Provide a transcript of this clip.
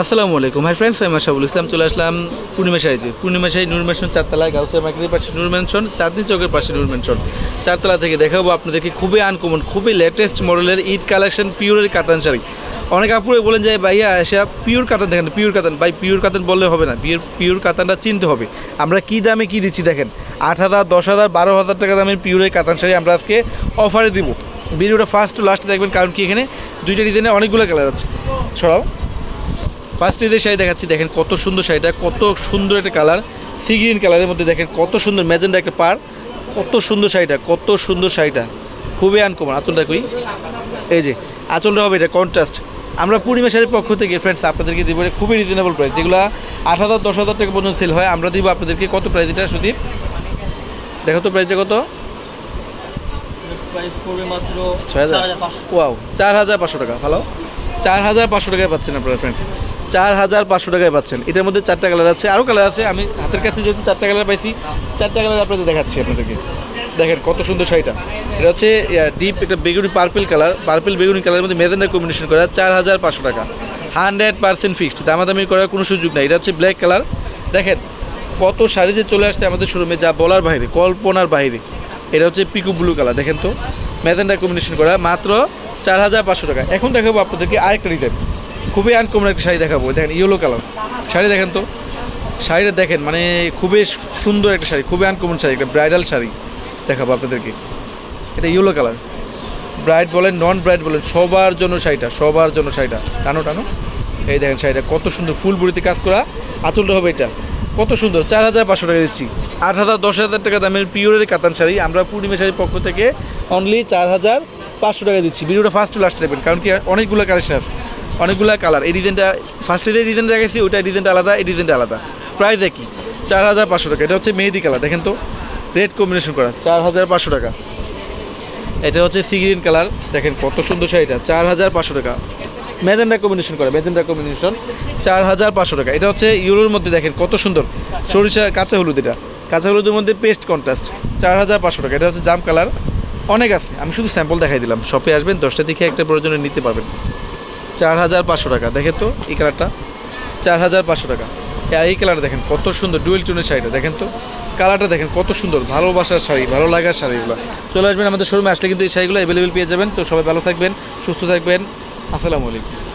আসসালামু আলাইকুম। Hi friends আমি মাসাবুল ইসলাম চলে আসলাম পূর্ণিমা শাড়িতে পূর্ণিমা শাড়ি নূর ম্যানশন চারতলায়, গাউসিয়া মার্কেটের পাশে নূর ম্যানশন চাঁদনি চৌকের পাশে নূর ম্যানশন চারতলা থেকে দেখাবো আপনাদেরকে খুবই আনকমন খুবই লেটেস্ট মডেলের ঈদ কালেকশন পিওরের কাতান শাড়ি। অনেক আপুরে বলেন যে ভাইয়া, এসে পিওর কাতান দেখেন পিওর কাতান। ভাই পিওর কাতান বললে হবে না পিওর পিওর কাতানটা চিনতে হবে। আমরা কি দামে কি দিচ্ছি দেখেন, আট হাজার, দশ হাজার, বারো হাজার টাকা দামের পিওরের কাতান শাড়ি আমরা আজকে অফারে দিব। ভিডিওটা ফার্স্ট টু লাস্ট দেখবেন, কারণ কি এখানে দুইটা ডিজাইনের অনেকগুলো কালার আছে। ছড়াও ফার্স্ট ঈদের শাড়ি দেখাচ্ছি দেখেন কত সুন্দর শাড়িটা কত সুন্দর একটা কালার। সি গ্রিন কালারের মধ্যে দেখেন কত সুন্দর ম্যাজেন্ডা একটা পার কত সুন্দর শাড়িটা কত সুন্দর শাড়িটা। খুবই আনকমন আঁচলটা কই? এই যে আঁচলটা হবে এটা কন্ট্রাস্ট আমরা পূর্ণিমা শাড়ির পক্ষ থেকে ফ্রেন্ডস আপনাদেরকে দিব খুবই রিজনেবল প্রাইস যেগুলো আট হাজার দশ হাজার টাকা পর্যন্ত সেল হয় আমরা দিব আপনাদেরকে কত প্রাইস এটা সুদীপ? দেখো তো প্রাইসটা কত? ছয় হাজার। ওয়াও চার হাজার পাঁচশো টাকা ভালো। চার হাজার পাঁচশো টাকায় পাচ্ছেন আপনারা ফ্রেন্ডস চার হাজার পাঁচশো টাকায় পাচ্ছেন। এটার মধ্যে চারটা কালার আছে। আরও কালার আছে। আমি হাতের কাছে যেহেতু চারটা কালার পাইছি, চারটা কালার আপনাদের দেখাচ্ছি আপনাদেরকে। দেখেন কত সুন্দর শাড়িটা। এটা হচ্ছে ডিপ একটা বেগুনি পার্পল কালার পার্পেল বেগুনি কালারের মধ্যে মেজেন্ডার কম্বিনেশন করা চার হাজার পাঁচশো টাকা। হান্ড্রেড পার্সেন্ট ফিক্সড দামাদামি করার কোনো সুযোগ নেই। এটা হচ্ছে ব্ল্যাক কালার দেখেন কত শাড়ি যে চলে আসছে আমাদের শোরুমে যা বলার বাইরে, কল্পনার বাইরে। এটা হচ্ছে পিকু ব্লু কালার দেখেন তো ম্যাজেন্ডার কম্বিনেশন করা। মাত্র চার হাজার পাঁচশো টাকা। এখন দেখাবো আপনাদেরকে আরেকটা ডিজাইন খুবই আনকমন একটা শাড়ি দেখাবো। দেখেন ইয়েলো কালার শাড়ি দেখেন তো। শাড়িটা দেখেন মানে খুবই সুন্দর একটা শাড়ি, খুবই আনকমন শাড়ি, একটা ব্রাইডাল শাড়ি দেখাবো আপনাদেরকে। এটা ইয়েলো কালার ব্রাইড বলেন নন ব্রাইড বলেন সবার জন্য শাড়িটা, সবার জন্য শাড়িটা। টানো টানো। এই দেখেন শাড়িটা, কত সুন্দর ফুল বুড়িতে কাজ করা। আঁচলটা হবে এটা। কত সুন্দর, চার হাজার পাঁচশো টাকা দিচ্ছি। আট হাজার, দশ হাজার টাকা দামের পিওরের কাতান শাড়ি। আমরা পূর্ণিমা শাড়ির পক্ষ থেকে অনলি চার হাজার পাঁচশো টাকা দিচ্ছি। ভিডিওটা ফার্স্ট টু লাস্ট দেবেন কারণ কি, অনেকগুলো কালেকশন আছে। অনেকগুলো কালার এই ডিজাইনটা ফার্স্টে যে ডিজাইনটা দেখেছি ওইটা ডিজাইনটা আলাদা, এই ডিজাইনটা আলাদা। প্রাইস একই, চার হাজার পাঁচশো টাকা। এটা হচ্ছে মেহেদি কালার দেখেন তো রেড কম্বিনেশন করা, চার হাজার পাঁচশো টাকা। এটা হচ্ছে সি গ্রিন কালার দেখেন কত সুন্দর শাড়িটা চার হাজার পাঁচশো টাকা। ম্যাজেন্ডা কম্বিনেশন করা ম্যাজেন্ডা কম্বিনেশন চার হাজার পাঁচশো টাকা। এটা হচ্ছে ইউরোর মধ্যে, দেখেন কত সুন্দর। সরিষা, কাঁচা হলুদ এটা। কাঁচা হলুদের মধ্যে পেস্ট কন্ট্রাস্ট চার হাজার পাঁচশো টাকা। এটা হচ্ছে জাম কালার অনেক আছে, আমি শুধু স্যাম্পল দেখাই দিলাম। শপে আসবেন, দশটা দেখে একটা প্রয়োজনে নিতে পারবেন। চার হাজার পাঁচশো টাকা। দেখেন তো এই কালারটা। চার হাজার পাঁচশো টাকা। হ্যাঁ এই কালারটা দেখেন, কত সুন্দর ডুয়েল টোনের শাড়িটা। দেখেন তো, কালারটা দেখেন, কত সুন্দর, ভালোবাসার শাড়ি, ভালো লাগার শাড়িগুলো। চলে আসবেন আমাদের শোরুমে আসলে কিন্তু এই শাড়িগুলো অ্যাভেলেবেল পেয়ে যাবেন। তো সবাই ভালো থাকবেন, সুস্থ থাকবেন। আসসালামু আলাইকুম।